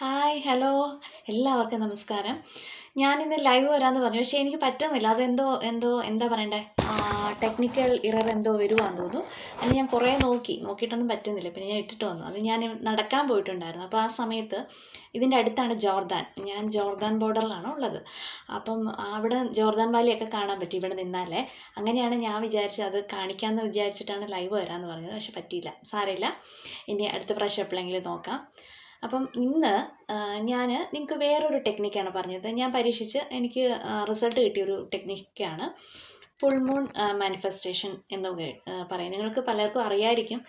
Hi hello എല്ലാവർക്കും നമസ്കാരം. ഞാനിന്ന് ലൈവ് വരാമെന്ന് പറഞ്ഞു. പക്ഷേ എനിക്ക് പറ്റുന്നില്ല. അതെന്തോ എന്തോ എന്താ പറയണ്ടേ? ടെക്നിക്കൽ ഇറർ എന്തോ വരുവാന്ന് തോന്നുന്നു. അത് ഞാൻ കുറേ നോക്കി. നോക്കിയിട്ടൊന്നും പറ്റുന്നില്ല. പിന്നെ ഞാൻ ഇട്ടിട്ട് വന്നു. അത് ഞാൻ നടക്കാൻ പോയിട്ടുണ്ടായിരുന്നു. അപ്പോൾ ആ സമയത്ത് ഇതിന്റെ അടുത്താണ് ജോർദാൻ. ഞാൻ ജോർദാൻ ബോർഡറിലാണ് ഉള്ളത്. അപ്പം അവിടെ ജോർദാൻ വാലിയൊക്കെ കാണാൻ പറ്റി ഇവിടെ നിന്നാലേ. അങ്ങനെയാണ് ഞാൻ വിചാരിച്ചത് അത് കാണിക്കാമെന്ന് വിചാരിച്ചിട്ടാണ് ലൈവ് വരാമെന്ന് പറഞ്ഞത്. പക്ഷെ പറ്റിയില്ല. സാരമില്ല. ഇനി അടുത്ത പ്രാവശ്യം എപ്പോഴെങ്കിലും നോക്കാം. അപ്പം ഇന്ന് ഞാൻ നിങ്ങൾക്ക് വേറൊരു ടെക്നിക്കാണ് പറഞ്ഞത്. ഞാൻ പരീക്ഷിച്ച് എനിക്ക് റിസൾട്ട് കിട്ടിയൊരു ടെക്നിക്കാണ്. ഫുൾ മൂൺ മാനിഫെസ്റ്റേഷൻ എന്ന് പറയും. നിങ്ങൾക്ക് പലർക്കും അറിയായിരിക്കും.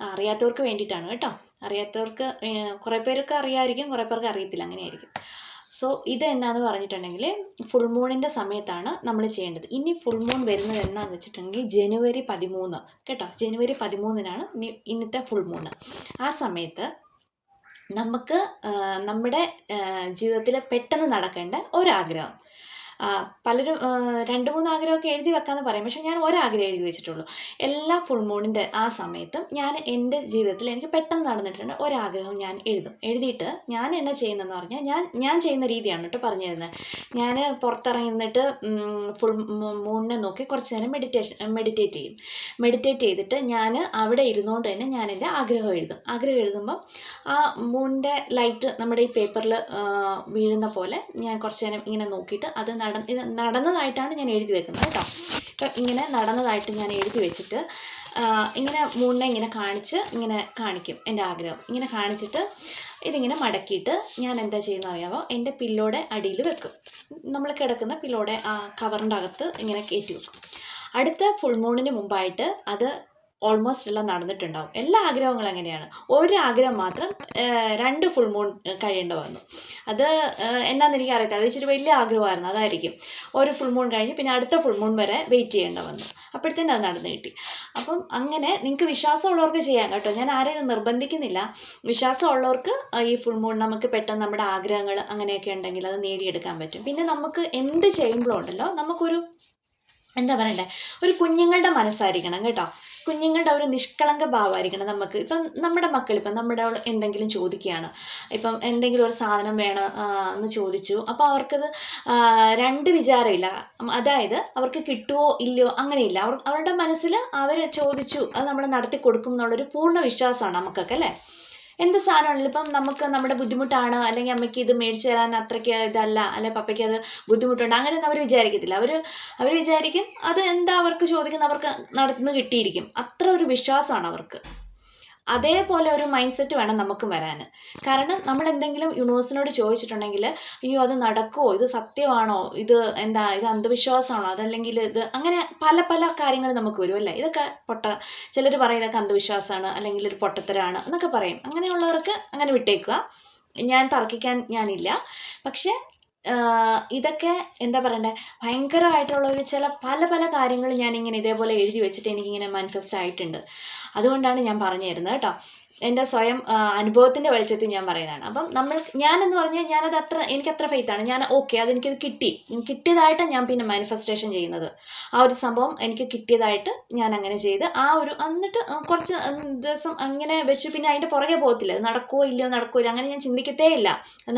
അറിയാത്തവർക്ക് വേണ്ടിയിട്ടാണ് കേട്ടോ. അറിയാത്തവർക്ക് കുറേ പേർക്ക് അറിയാമായിരിക്കും കുറേ പേർക്ക് അറിയത്തില്ല. അങ്ങനെയായിരിക്കും. സോ ഇത് എന്നാന്ന് പറഞ്ഞിട്ടുണ്ടെങ്കിൽ ഫുൾ മൂണിന്റെ സമയത്താണ് നമ്മൾ ചെയ്യേണ്ടത്. ഇനി ഫുൾ മൂൺ വരുന്നത് എന്നാന്ന് വെച്ചിട്ടുണ്ടെങ്കിൽ ജനുവരി പതിമൂന്ന്. കേട്ടോ? ജനുവരി പതിമൂന്നിനാണ് ഇനി ഇന്നത്തെ ഫുൾ മൂണ് ആ സമയത്ത് നമുക്ക് നമ്മുടെ ജീവിതത്തിൽ പെട്ടെന്ന് നടക്കേണ്ട ഒരാഗ്രഹം. പലരും രണ്ട് മൂന്ന് ആഗ്രഹമൊക്കെ എഴുതി വെക്കാമെന്ന് പറയും. പക്ഷെ ഞാൻ ഒരാഗ്രഹം എഴുതി വെച്ചിട്ടുള്ളൂ. എല്ലാ ഫുൾ മൂണിന്റെ ആ സമയത്തും ഞാൻ എന്റെ ജീവിതത്തിൽ എനിക്ക് പെട്ടെന്ന് നടന്നിട്ടുണ്ട് ഒരാഗ്രഹം ഞാൻ എഴുതും. എഴുതിയിട്ട് ഞാൻ എന്നാ ചെയ്യുന്നതെന്ന് പറഞ്ഞാൽ ഞാൻ ഞാൻ ചെയ്യുന്ന രീതിയാണ് കേട്ടോ പറഞ്ഞു തരുന്നത് ഞാൻ പുറത്തിറങ്ങി നിന്നിട്ട് ഫുൾ മൂണിനെ നോക്കി കുറച്ച് നേരം മെഡിറ്റേഷൻ മെഡിറ്റേറ്റ് ചെയ്യും. മെഡിറ്റേറ്റ് ചെയ്തിട്ട് ഞാൻ അവിടെ ഇരുന്നുകൊണ്ട് തന്നെ ഞാൻ എന്റെ ആഗ്രഹം എഴുതും. ആഗ്രഹം എഴുതുമ്പം ആ മൂണിന്റെ ലൈറ്റ് നമ്മുടെ ഈ പേപ്പറിൽ വീഴുന്ന പോലെ ഞാൻ കുറച്ച് നേരം ഇങ്ങനെ നോക്കിയിട്ട് അത് ഇത് നടന്നതായിട്ടാണ് ഞാൻ എഴുതി വെക്കുന്നത് കേട്ടോ. ഇപ്പം ഇങ്ങനെ നടന്നതായിട്ട് ഞാൻ എഴുതി വെച്ചിട്ട് ഇങ്ങനെ മൂന്നെ ഇങ്ങനെ കാണിച്ച് ഇങ്ങനെ കാണിക്കും എന്റെ ആഗ്രഹം. ഇങ്ങനെ കാണിച്ചിട്ട് ഇതിങ്ങനെ മടക്കിയിട്ട് ഞാൻ എന്താ ചെയ്യുന്നത് അറിയാമോ എന്റെ പില്ലോടെ അടിയിൽ വെക്കും. നമ്മൾ കിടക്കുന്ന പില്ലോടെ കവറിന്റെ അകത്ത് ഇങ്ങനെ കയറ്റി വെക്കും. അടുത്ത ഫുൾ മൂണിന് മുമ്പായിട്ട് അത് ഓൾമോസ്റ്റ് എല്ലാം നടന്നിട്ടുണ്ടാവും. എല്ലാ ആഗ്രഹങ്ങളും അങ്ങനെയാണ്. ഒരു ആഗ്രഹം മാത്രം രണ്ട് ഫുൾ മൂൺ കഴിയേണ്ടി വന്നു. അത് എന്നാന്ന് എനിക്ക് അറിയത്തില്ല അത് ഇച്ചിരി വലിയ ആഗ്രഹമായിരുന്നു. അതായിരിക്കും. ഒരു ഫുൾ മൂൺ കഴിഞ്ഞ് പിന്നെ അടുത്ത ഫുൾ മൂൺ വരെ വെയിറ്റ് ചെയ്യേണ്ടി വന്നു. അപ്പോഴത്തേനും അത് നടന്നു കിട്ടി. അപ്പം അങ്ങനെ നിങ്ങൾക്ക് വിശ്വാസമുള്ളവർക്ക് ചെയ്യാം കേട്ടോ. ഞാൻ ആരെയും നിർബന്ധിക്കുന്നില്ല. വിശ്വാസമുള്ളവർക്ക് ഈ ഫുൾ മൂൺ നമുക്ക് പെട്ടെന്ന് നമ്മുടെ ആഗ്രഹങ്ങൾ അങ്ങനെയൊക്കെ ഉണ്ടെങ്കിൽ അത് നേടിയെടുക്കാൻ പറ്റും. പിന്നെ നമുക്ക് എന്ത് ചെയ്യുമ്പോഴുണ്ടല്ലോ നമുക്കൊരു എന്താ പറയണ്ടേ? ഒരു കുഞ്ഞുങ്ങളുടെ മനസ്സായിരിക്കണം കേട്ടോ. കുഞ്ഞുങ്ങളുടെ ഒരു നിഷ്കളങ്ക ഭാവമായിരിക്കണം നമുക്ക്. ഇപ്പം നമ്മുടെ മക്കൾ ഇപ്പം നമ്മുടെ എന്തെങ്കിലും ചോദിക്കുകയാണ്. ഇപ്പം എന്തെങ്കിലും ഒരു സാധനം വേണം എന്ന് ചോദിച്ചു. അപ്പോൾ അവർക്കത് രണ്ട് വിചാരമില്ല. അതായത് അവർക്ക് കിട്ടുമോ ഇല്ലയോ അങ്ങനെയില്ല. അവർ അവരുടെ മനസ്സിൽ അവർ ചോദിച്ചു അത് നമ്മൾ നടത്തി കൊടുക്കും എന്നുള്ളൊരു പൂർണ വിശ്വാസമാണ് നമുക്കൊക്കെ അല്ലേ? എന്ത് സാധനമാണെങ്കിലും ഇപ്പം നമുക്ക് നമ്മുടെ ബുദ്ധിമുട്ടാണ് അല്ലെങ്കിൽ അമ്മയ്ക്ക് ഇത് മേടിച്ചു തരാൻ അത്രയ്ക്ക് ഇതല്ല അല്ലെ പപ്പയ്ക്ക് അത് ബുദ്ധിമുട്ടുണ്ട് അങ്ങനെയൊന്നും അവർ വിചാരിക്കത്തില്ല. അവർ അവർ വിചാരിക്കും അത് എന്താ അവർക്ക് ചോദിക്കുന്ന അവർക്ക് നടന്ന് കിട്ടിയിരിക്കും. അത്ര ഒരു വിശ്വാസമാണ് അവർക്ക്. അതേപോലെ ഒരു മൈൻഡ് സെറ്റ് വേണം നമുക്ക് വരാൻ കാരണം നമ്മൾ എന്തെങ്കിലും യൂണിവേഴ്സിനോട് ചോദിച്ചിട്ടുണ്ടെങ്കിൽ അയ്യോ അത് നടക്കുമോ ഇത് സത്യമാണോ? ഇത് എന്താ? ഇത് അന്ധവിശ്വാസമാണോ? അതല്ലെങ്കിൽ ഇത് അങ്ങനെ പല പല കാര്യങ്ങൾ നമുക്ക് വരും അല്ലേ? ഇതൊക്കെ പൊട്ട ചിലർ പറയുന്ന ഇതൊക്കെ അന്ധവിശ്വാസമാണ് അല്ലെങ്കിൽ ഒരു പൊട്ടത്തരാണ് എന്നൊക്കെ പറയും. അങ്ങനെയുള്ളവർക്ക് അങ്ങനെ വിട്ടേക്കുക. ഞാൻ തർക്കിക്കാൻ ഞാനില്ല. പക്ഷേ ഇതൊക്കെ എന്താ പറയണ്ടേ? ഭയങ്കരമായിട്ടുള്ള ഒരു ചില പല പല കാര്യങ്ങൾ ഞാനിങ്ങനെ ഇതേപോലെ എഴുതി വെച്ചിട്ട് എനിക്കിങ്ങനെ മാനിഫെസ്റ്റ് ആയിട്ടുണ്ട്. അതുകൊണ്ടാണ് ഞാൻ പറഞ്ഞു തരുന്നത് കേട്ടോ. എന്റെ സ്വയം അനുഭവത്തിന്റെ വെളിച്ചത്തിൽ ഞാൻ പറയുന്നതാണ്. അപ്പം നമ്മൾ ഞാൻ എന്ന് പറഞ്ഞാൽ ഞാനത് അത്ര അത്ര ഫെയ്ത്താണ് ഞാൻ ഓക്കെ അതെനിക്കത് കിട്ടി. കിട്ടിയതായിട്ടാണ് ഞാൻ പിന്നെ മാനിഫെസ്റ്റേഷൻ ചെയ്യുന്നത്. ആ ഒരു സംഭവം എനിക്ക് കിട്ടിയതായിട്ട് ഞാൻ അങ്ങനെ ചെയ്ത് ആ ഒരു എന്നിട്ട് കുറച്ച് ദിവസം അങ്ങനെ വെച്ച് പിന്നെ അതിന്റെ പുറകെ പോകത്തില്ല. നടക്കുമോ ഇല്ലയോ നടക്കുമോ അങ്ങനെ ഞാൻ ചിന്തിക്കത്തേ ഇല്ല.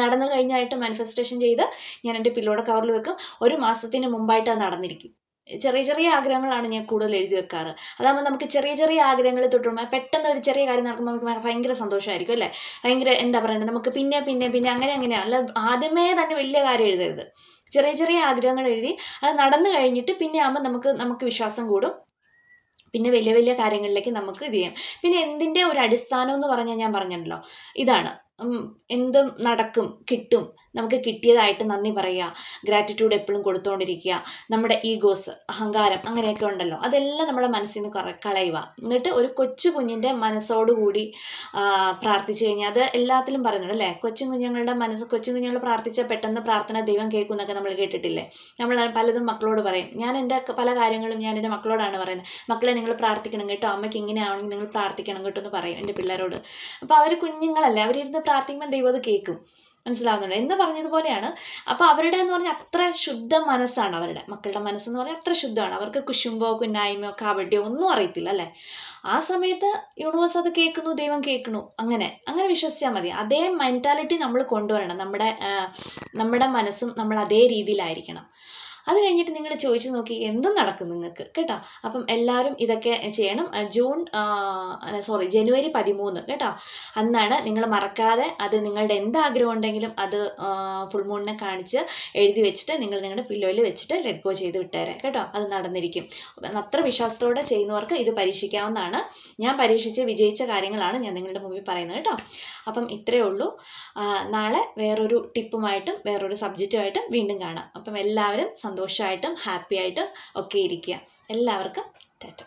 നടന്നു കഴിഞ്ഞായിട്ട് മാനിഫെസ്റ്റേഷൻ ചെയ്ത് ഞാൻ എന്റെ പില്ലോടെ കവറിൽ വെക്കും. ഒരു മാസത്തിന് മുമ്പായിട്ട് അത് നടന്നിരിക്കും. ചെറിയ ചെറിയ ആഗ്രഹങ്ങളാണ് ഞാൻ കൂടുതൽ എഴുതി വെക്കാറ്. അതാകുമ്പോൾ നമുക്ക് ചെറിയ ചെറിയ ആഗ്രഹങ്ങൾ തൊട്ടുമ്പോൾ പെട്ടെന്ന് ഒരു ചെറിയ കാര്യം നടക്കുമ്പോൾ നമുക്ക് ഭയങ്കര സന്തോഷമായിരിക്കും അല്ലേ? ഭയങ്കര എന്താ പറയുന്നത് നമുക്ക് പിന്നെ പിന്നെ പിന്നെ അങ്ങനെ അങ്ങനെ അല്ല ആദ്യമേ തന്നെ വലിയ കാര്യം എഴുതരുത്. ചെറിയ ചെറിയ ആഗ്രഹങ്ങൾ എഴുതി അത് നടന്നു കഴിഞ്ഞിട്ട് പിന്നെ ആകുമ്പോൾ നമുക്ക് നമുക്ക് വിശ്വാസം കൂടും. പിന്നെ വലിയ വലിയ കാര്യങ്ങളിലേക്ക് നമുക്ക് ഇത് ചെയ്യാം. പിന്നെ എന്തിന്റെ ഒരു അടിസ്ഥാനം എന്ന് പറഞ്ഞാൽ ഞാൻ പറഞ്ഞല്ലോ. ഇതാണ്. എന്തും നടക്കും കിട്ടും. നമുക്ക് കിട്ടിയതായിട്ട് നന്ദി പറയുക. ഗ്രാറ്റിറ്റ്യൂഡ് എപ്പോഴും കൊടുത്തുകൊണ്ടിരിക്കുക നമ്മുടെ ഈഗോസ് അഹങ്കാരം അങ്ങനെയൊക്കെ ഉണ്ടല്ലോ. അതെല്ലാം നമ്മുടെ മനസ്സിൽ നിന്ന് കുറ കളയുക. എന്നിട്ട് ഒരു കൊച്ചു കുഞ്ഞിന്റെ മനസ്സോടുകൂടി പ്രാർത്ഥിച്ചു കഴിഞ്ഞാൽ അത് എല്ലാത്തിലും പറയുന്നുണ്ട് അല്ലേ? കൊച്ചു കുഞ്ഞുങ്ങളുടെ മനസ്സ് കൊച്ചു കുഞ്ഞുങ്ങൾ പ്രാർത്ഥിച്ചാൽ പെട്ടെന്ന് പ്രാർത്ഥന ദൈവം കേൾക്കും എന്നൊക്കെ നമ്മൾ കേട്ടിട്ടില്ലേ? നമ്മൾ പലതും മക്കളോട് പറയും. ഞാൻ എന്റെ പല കാര്യങ്ങളും ഞാൻ എന്റെ മക്കളോടാണ് പറയുന്നത്. മക്കളെ നിങ്ങൾ പ്രാർത്ഥിക്കണം കേട്ടോ. അമ്മയ്ക്ക് ഇങ്ങനെയാണെങ്കിൽ നിങ്ങൾ പ്രാർത്ഥിക്കണം കേട്ടോ എന്ന് പറയും എന്റെ പിള്ളേരോട്. അപ്പോൾ അവർ കുഞ്ഞുങ്ങളല്ലേ? അവരിരുന്ന് പ്രാർത്ഥിക്കുമ്പോൾ ദൈവം അത് കേൾക്കും. മനസ്സിലാവുന്നുണ്ട്? എന്ന് പറഞ്ഞതുപോലെയാണ്. അപ്പോൾ അവരുടെ എന്ന് പറഞ്ഞാൽ അത്ര ശുദ്ധ മനസ്സാണ് അവരുടെ. മക്കളുടെ മനസ്സെന്ന് പറഞ്ഞാൽ അത്ര ശുദ്ധമാണ്. അവർക്ക് കുശുമ്പോ കുന്നായ്മയോ കാവട്യോ ഒന്നും അറിയത്തില്ല അല്ലേ? ആ സമയത്ത് യൂണിവേഴ്സ് അത് കേൾക്കുന്നു ദൈവം കേൾക്കുന്നു അങ്ങനെ. അങ്ങനെ വിശ്വസിച്ചാൽ മതി. അതേ മെന്റാലിറ്റി നമ്മൾ കൊണ്ടുവരണം. നമ്മുടെ നമ്മുടെ മനസ്സും നമ്മൾ അതേ രീതിയിലായിരിക്കണം. അത് കഴിഞ്ഞിട്ട് നിങ്ങൾ ചോദിച്ചു നോക്കി എന്തും നടക്കും നിങ്ങൾക്ക് കേട്ടോ? അപ്പം എല്ലാവരും ഇതൊക്കെ ചെയ്യണം. ജൂൺ സോറി ജനുവരി പതിമൂന്ന് കേട്ടോ? അന്നാണ് നിങ്ങൾ മറക്കാതെ അത് നിങ്ങളുടെ എന്ത് ആഗ്രഹം ഉണ്ടെങ്കിലും അത് ഫുൾ മൂണിനെ കാണിച്ച് എഴുതി വെച്ചിട്ട് നിങ്ങൾ നിങ്ങളുടെ പില്ലോയിൽ വെച്ചിട്ട് ലെറ്റ് ഗോ ചെയ്ത് വിട്ടേരെ കേട്ടോ? അത് നടന്നിരിക്കും. അത്ര വിശ്വാസത്തോടെ ചെയ്യുന്നവർക്ക് ഇത് പരീക്ഷിക്കാവുന്നതാണ്. ഞാൻ പരീക്ഷിച്ച് വിജയിച്ച കാര്യങ്ങളാണ് ഞാൻ നിങ്ങളുടെ മുമ്പിൽ പറയുന്നത് കേട്ടോ? അപ്പം ഇത്രയേ ഉള്ളൂ. നാളെ വേറൊരു ടിപ്പുമായിട്ടും വേറൊരു സബ്ജക്റ്റുമായിട്ടും വീണ്ടും കാണാം. അപ്പം എല്ലാവരും സന്തോഷമായിട്ടും ഹാപ്പി ആയിട്ടും ഒക്കെ ഇരിക്കുക. എല്ലാവർക്കും ടാറ്റ.